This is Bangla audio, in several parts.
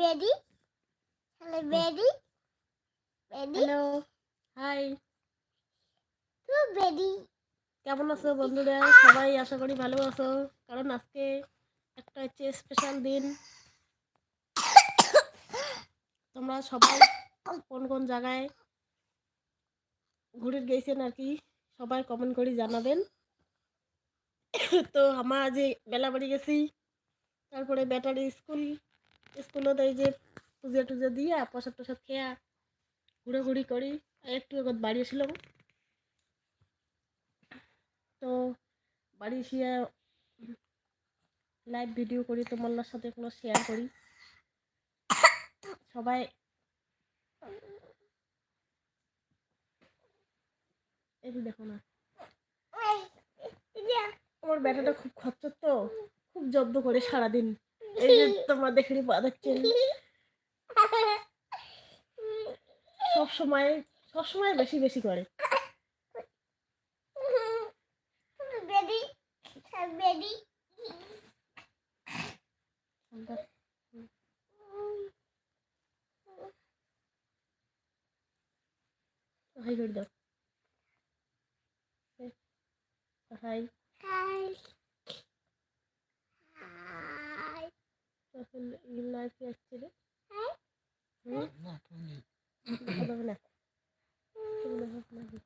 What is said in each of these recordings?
Baby? Hello baby? Baby? Hello hi. তো বেবি। কেমন আছো বন্ধুরা? সবাই আশা করি ভালো আছো। কারণ আজকে একটা হচ্ছে স্পেশাল দিন। তোমরা সবাই কোন কোন জায়গায় ঘুরে গেছেন আর কি সবাই কমেন্ট করে জানাবেন। তো আমার আজ বেলা বাড়ি গেছি। তারপরে ব্যাটারি স্কুল স্কুলত এই যে পুজো টুজো দিয়া প্রসাদ টসাদ খেয়া ঘুরে করি একটু আগত বাড়ি এসেছিলাম তো বাড়ি এসে লাইভ ভিডিও করি তোমার সাথে কোনো শেয়ার করি। সবাই এই দেখো না আমার ব্যাটাটা খুব খরচর তো। খুব জব্দ করে সারাদিন। এই যে তোমরা দেখে পা দেখছেন সব সময় সব সময় বেশি বেশি করে। হাই করে দাও। হাই। হাই। তখন লাইফ আসছে রে হাই হুম দেখা যাবে না এগুলো হোক না হোক।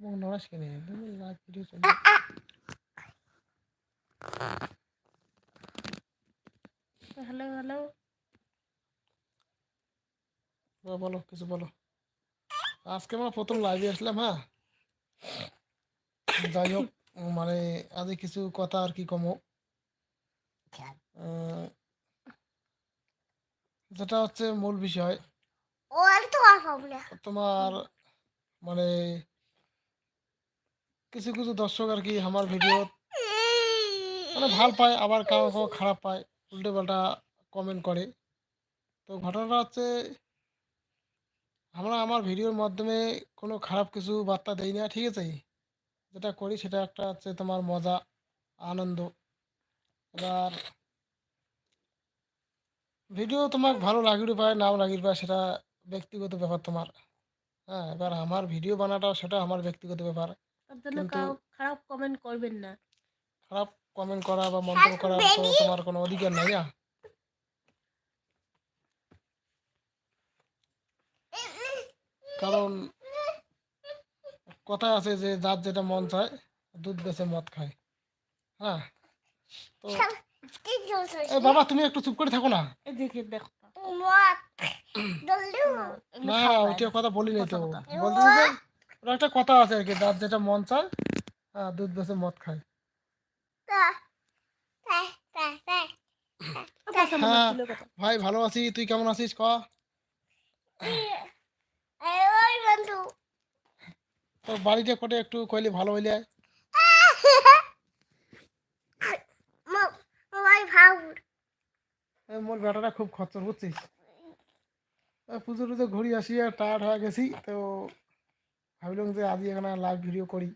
মুখ নড়াস কেন লাইভ ভিডিও চলছে হ্যালো হ্যালো বলো কিছু বলো। আজকে আমরা প্রথম লাইভে আসলাম হ্যাঁ? যাই হোক মানে আজ কিছু কথা আর কি কমো। যেটা হচ্ছে মূল বিষয়। তোমার মানে কিছু কিছু দর্শক আর কি আমার ভিডিও মানে ভালো পায় আবার কারও কারও খারাপ পায় উল্টে পাল্টা কমেন্ট করে। তো ঘটনাটা হচ্ছে আমরা আমার ভিডিওর মাধ্যমে কোনো খারাপ কিছু বার্তা দেই না ঠিক আছে? যেটা করি সেটা একটা হচ্ছে তোমার মজা আনন্দ। এবার ভিডিও তোমার ভালো লাগির পায় নাও লাগির পায় সেটা ব্যক্তিগত ব্যাপার তোমার। হ্যাঁ এবার আমার ভিডিও বানাটাও সেটা আমার ব্যক্তিগত ব্যাপার। খারাপ কমেন্ট করবেন না। খারাপ কমেন্ট করা বা মন্তব্য করা তো তোমার কোনো অধিকার নাই না কারণ কথা আছে যে যার যেটা মন চায় দুধ বেছে মদ খায়। হ্যাঁ? তো বাবা তুমি একটু চুপ করে থাকো না। দেখো মত দলু এগুলো না ওইটা কথা বলি নাই তো। বলতে একটা কথা আছে আর কি যার যেটা মন চায় হ্যাঁ দুধ বেছে মদ খায়। ভাই, ভালো আছি। তুই কেমন আছিস? ক। তোর বাড়িতে কোটে একটু কইলে ভালো হইলে। মোর বেটাটা খুব খরচর বুঝছিস? পুজো টুজো ঘুরি আসি আর টায়ার্ড হয়ে গেছি, তো ভাবলাম যে আজ এখানে লাইভ ভিডিও করি।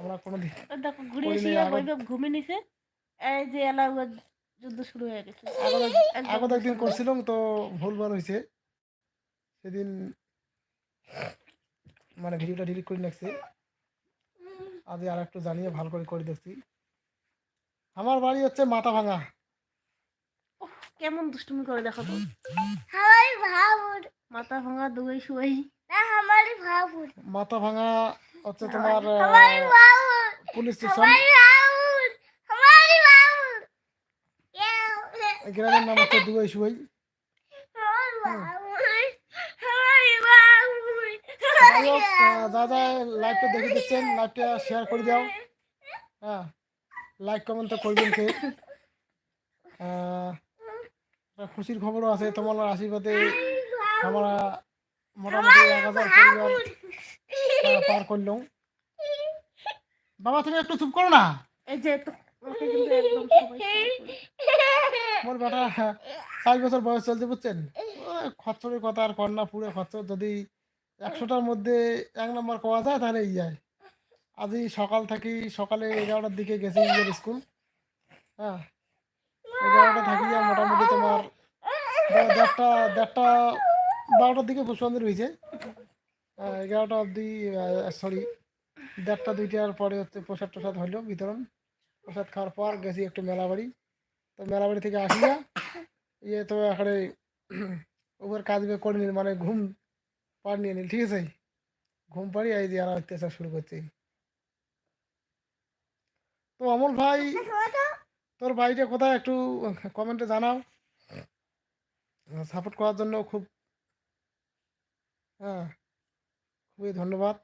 আমরা কোনো দেখো ঘুরে এসে বৈভব ঘুমে নিছে। এই যে যুদ্ধ শুরু হয়ে গেছে। আগত একদিন করছিলাম তো ভুলভাল হয়েছে সেদিন মানে ভিডিওটা ডিলিট করে রাখছি। আজ আর একটু জানিয়ে ভালো করে করে দেখছি। আমার বাড়ি হচ্ছে মাথা ভাঙা কেমন দুষ্টুমি করে দেখো তো। মাথা ভাঙা দুই শুয়াই না আমার ভাউর মাথা ভাঙা হচ্ছে তোমার পুলিশ স্টেশন। গ্রামের নাম হচ্ছে দুবাই সুবাই যা যা লাইভটা দেখে দিচ্ছেন লাইভটা শেয়ার করে দাও। হ্যাঁ লাইক কমেন্ট তো করবেন একটা খুশির খবরও আছে তোমার আশীর্বাদে আমরা মোটামুটি এক হাজার পরিবার পার করলাম। বাবা তুমি একটু চুপ করো না। এই যে করে। মোর বেটা চার বছর বয়স চলছে বুঝছেন? খচ্চরের কথা আর কন্যা পুরো খচ্চর। যদি একশোটার মধ্যে এক নম্বর পাওয়া যায় তাহলে এই যায়। আজই সকাল থাকি সকালে এগারোটার দিকে গেছি নিজের স্কুল। হ্যাঁ এগারোটা থাকি মোটামুটি তোমার দেড়টা দেড়টা বারোটার দিকে পুষ্পাঞ্জলি হয়েছে। এগারোটা অবধি সরি দেড়টা দুইটার পরে হচ্ছে প্রসাদ টসাদ হইল বিতরণ। প্রসাদ খাওয়ার পর গেছি একটু মেলা বাড়ি। তো মেলা বাড়ি থেকে আসিয়া ইয়ে তো এখানে ওপর কাজ করে নিল মানে ঘুম পার নিয়ে নিল ঠিক আছে? ঘুম পাড়ি এই যে আর অত্যাচার শুরু করছে। তো অমল ভাই তোর বাড়িটা কোথায় একটু কমেন্টে জানাও। সাপোর্ট করার জন্য খুব হ্যাঁ। খুবই ধন্যবাদ।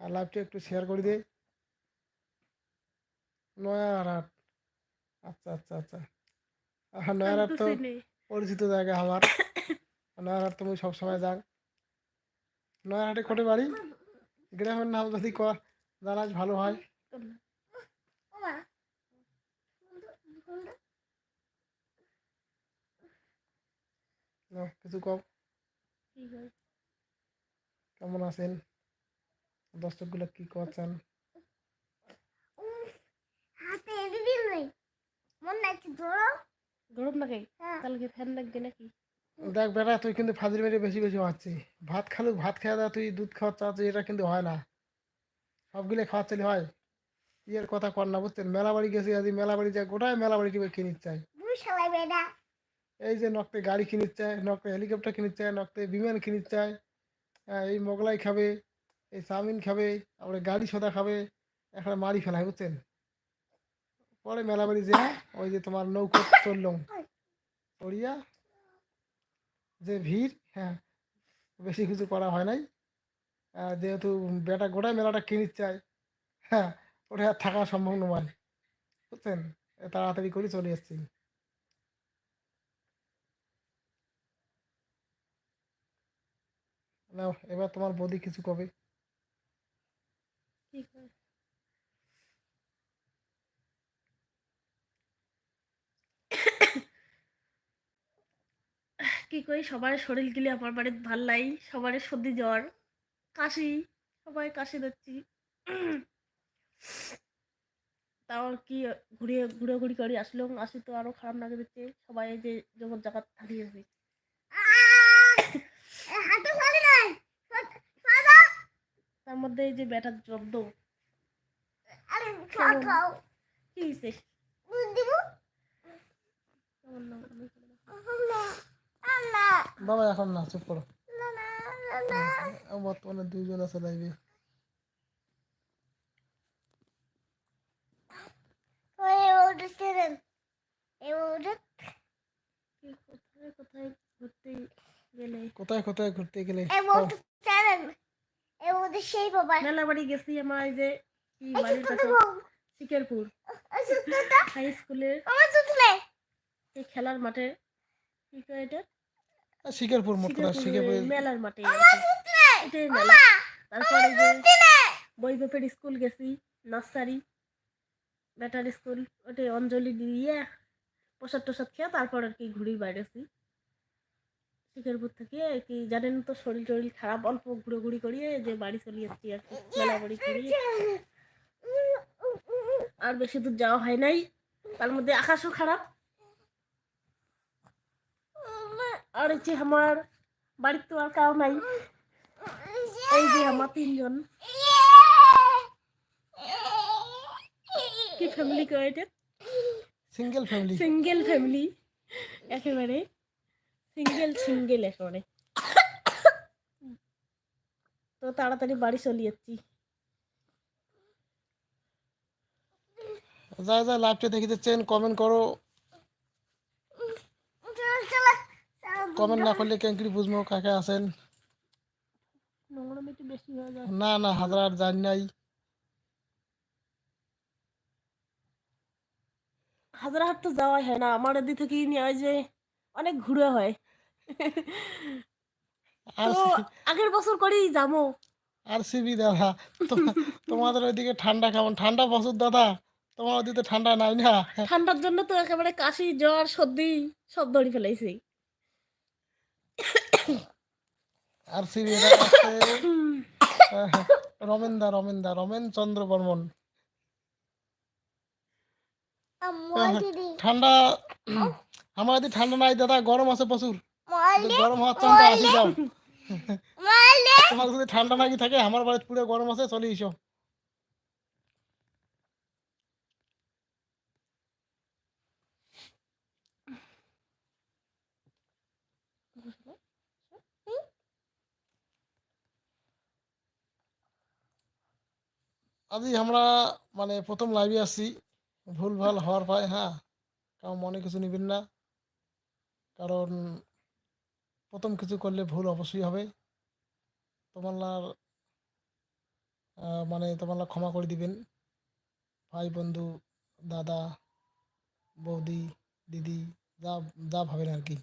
আর লাইভটা একটু শেয়ার করে দে। নয়ারহাট আচ্ছা আচ্ছা আচ্ছা। আর নয়ারহাট আমি তো পরিচিত জায়গা আমার নয়ারহাট তুমি সবসময় যাও। নয়ারহাটে কোটে বাড়ি? গ্রামের নাম যদি ক- জানাস ভালো হয়। কিছু কম ঠিক আছে। কেমন আছেন? দর্শকগুলো কি করছেন? মন হ্যাঁ। দেখ বেটা তুই কিন্তু ফাজির মেরে বেশি বেশি হচ্ছি ভাত খালু ভাত খেয়ে দেয় তুই দুধ খাওয়া চাচ্ছিস এটা কিন্তু হয় না। সবগুলো খাওয়াচ্ছিলি হয়। ইয়ের কথা কর না বুঝছেন? মেলা বাড়ি গেছি আজ মেলা বাড়ি যায় গোটায় মেলা বাড়ি টিপে কিনির চাই? এই যে নকতে গাড়ি কিনির চায় নকতে হেলিকপ্টার কিনির চায় নকতে বিমান কিনির চায় এই মোগলাই খাবে, এই চাউমিন খাবে, তারপরে গাড়ি সদা খাবে এখন মারি ফেলা হয় বুঝছেন? পরে মেলা বাড়ি যে ওই যে তোমার নৌকো চললাম চড়িয়া যে ভিড় হ্যাঁ বেশি কিছু করা হয় নাই। যেহেতু বেটা গোটায় মেলাটা কিনির চায় হ্যাঁ ওটা থাকা সম্ভব নয়, বুঝছেন? তাড়াতাড়ি করে চলে এসেছি। নাও, এবার তোমার বৌদি কিছু কবে? কি কই সবার শরীর গিলে আমার বাড়িতে ভালো লাই সবার সর্দি জ্বর, কাশি, সবাই কাশি দিচ্ছি তাও কি ঘুরিয়ে ঘুরে ঘুরি করে আসলাম আসি তো আরও খারাপ লাগে দিচ্ছে সবাই যে জগৎ জায়গা হারিয়ে হয়ে হাতে ধরে নাই তার মধ্যে এই যে ব্যাটার জব্দ। কি হয়েছে বাবা এখন না চুপ করো। বর্তমানে দুইজন আছে লাইভে। কোথায় কোথায় ঘুরতে গেলে? কোথায় কোথায় ঘুরতে গেলে? এই ওটা সেই বাবা। মেলা বাড়ি গেছি আমার এই যে কি বাড়ির কাছে শিকেরপুর। হাই স্কুলের। আমার সুতলে এই খেলার মাঠে। কি কয় এটা? শিকারপুর মোট কথা শিকারপুর। মেলার মাঠে সুতলে এটাই মেলা। তারপরে যে বই বাপের স্কুল গেছি নার্সারি ব্যাটার স্কুল। ওটাই অঞ্জলি দিয়ে প্রসাদ টসাদ খেয়ে তারপর আর কি ঘুরি বাইরেছি। শিকারপুর থেকে কি জানেন তো শরীর টরিল খারাপ অল্প ঘুরে ঘুরি করিয়ে যে বাড়ি চলে যাচ্ছি আর কি মেলা বাড়ি করিয়ে। আর বেশি দূর যাওয়া হয় নাই তার মধ্যে আকাশও খারাপ। আর হচ্ছে আমার বাড়ির তো আর কাউ নাই এই যে আমার তিনজন। কি ফ্যামিলি কয় এটা? সিঙ্গেল ফ্যামিলি সিঙ্গেল ফ্যামিলি একেবারে। সিঙ্গেল সিঙ্গেল একেবারে। তো তাড়াতাড়ি বাড়ি চলে যাচ্ছি। যা যা লাইভটা দেখে দিচ্ছেন কমেন্ট করো। কমেন্ট না করলে কেঙ্করি বুঝব কাকে আছেন? বেশি না না হাজার জানি নাই। হাজারহাট তো যাওয়াই হয় না আমার এদিক থেকে নিয়ে যে অনেক ঘুরে হয়। আগের বছর করেই যাব। আর সিবি দাদা তোমাদের ওইদিকে ঠান্ডা কেমন? ঠান্ডা বছর দাদা তোমার ওদিকে ঠান্ডা নাই না? ঠান্ডার জন্য তো একেবারে কাশি জ্বর সর্দি সব ধরে ফেলাইছে আর সি এটা হচ্ছে আহ, রমেন দা রমেন দা রমেন চন্দ্র বর্মন দিদি। ঠান্ডা আমার ঠান্ডা নাই দাদা গরম আছে প্রচুর। গরম হওয়ার চান আসি যাও। তোমার যদি ঠান্ডা নাকি থাকে আমার বাড়িতে পুরো গরম আছে চলে এসো। আজই আমরা মানে প্রথম লাইভে আসছি ভুল ভালো হওয়ার পায় হ্যাঁ। কারণ মনে কিছু নেবেন না। কারণ প্রথম কিছু করলে ভুল অবশ্যই হবে। তোমার মানে তোমার ক্ষমা করে দিবেন। ভাই, বন্ধু, দাদা, বৌদি, দিদি, যা যা ভাবেন আর কি।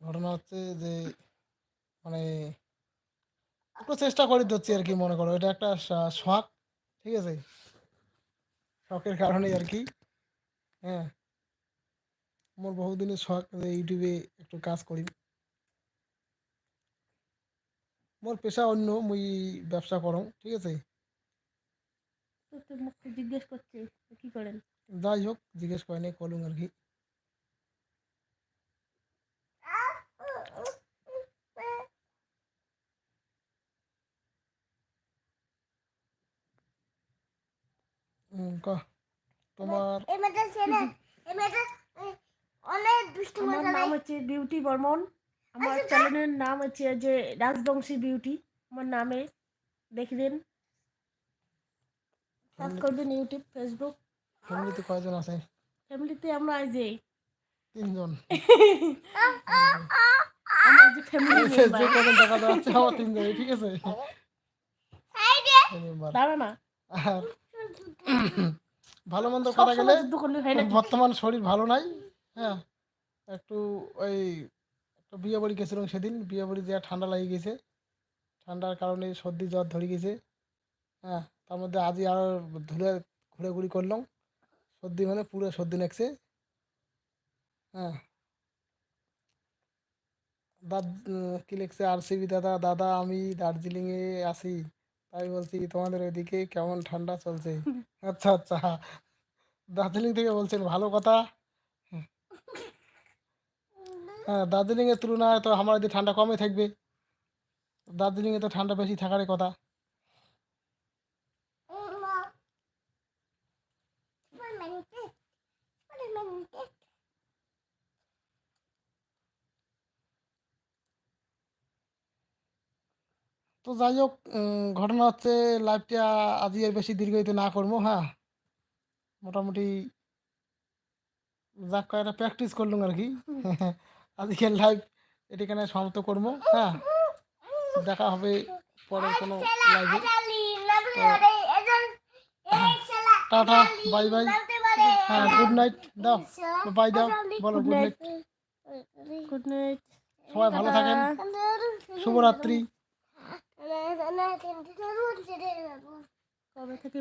ঘটনা হচ্ছে যে মানে একটু চেষ্টা করে দিচ্ছি আর কি, মনে করো। এটা একটা শখ, ঠিক আছে? শখের কারণেই আর কি। হ্যাঁ। আমার বহুদিনের শখ যে ইউটিউবে একটু কাজ করি মোর পেশা অন্য মুই ব্যবসা করং ঠিক আছে জিজ্ঞেস করছে কি করেন যাই হোক জিজ্ঞেস করে নেই কলুম আর ক তোমার অনেক দুষ্টু আমার নাম হচ্ছে বিউটি বর্মন আমার আচ্ছা, চ্যানেলের নাম হচ্ছে যে রাজবংশী বিউটি আমার নামে দেখবেন সার্চ করবেন ইউটিউব ফেসবুক ফ্যামিলিতে কয়জন আছে? ফ্যামিলিতে আমরা এই যে তিনজন। আমরা যে ফ্যামিলি যে যে কজন দেখা যাচ্ছে আমার তিনজন ঠিক আছে? দাঁড়া না। আর ভালো মন্দ কথা গেলে হয় বর্তমান শরীর ভালো নাই। হ্যাঁ একটু ওই একটু বিয়ে বাড়ি গেছিলাম সেদিন বিয়ে বাড়ি যা ঠান্ডা লাগে গেছে। ঠান্ডার কারণে সর্দি জ্বর ধরে গেছে। হ্যাঁ তার মধ্যে আজই আর ধুলে ঘুরে করলাম। সর্দি মানে পুরো সর্দি লাগছে। হ্যাঁ। দাদ কি লিখছে আরসিবি দাদা দাদা আমি দার্জিলিংয়ে আছি তাই বলছি তোমাদের ওইদিকে কেমন ঠান্ডা চলছে? আচ্ছা আচ্ছা। দার্জিলিং থেকে বলছেন ভালো কথা। হ্যাঁ দার্জিলিংয়ের তুলনায় তো আমার এদিকে ঠান্ডা কমই থাকবে। দার্জিলিংয়ে তো ঠান্ডা বেশি থাকারই কথা। তো যাই হোক ঘটনা হচ্ছে লাইভটা আজই আর বেশি দীর্ঘায়িত না করব হ্যাঁ। মোটামুটি যাক, কয়েকটা প্র্যাকটিস করলাম আর কি। আজকে লাইভ এটাখানে সমাপ্ত করব? হ্যাঁ দেখা হবে পরে কোনো লাইভে টাটা বাই বাই হ্যাঁ গুড নাইট দাও বাই দাও বলো গুড নাইট গুড নাইট সবাই ভালো থাকেন। শুভরাত্রি। কবে থেকে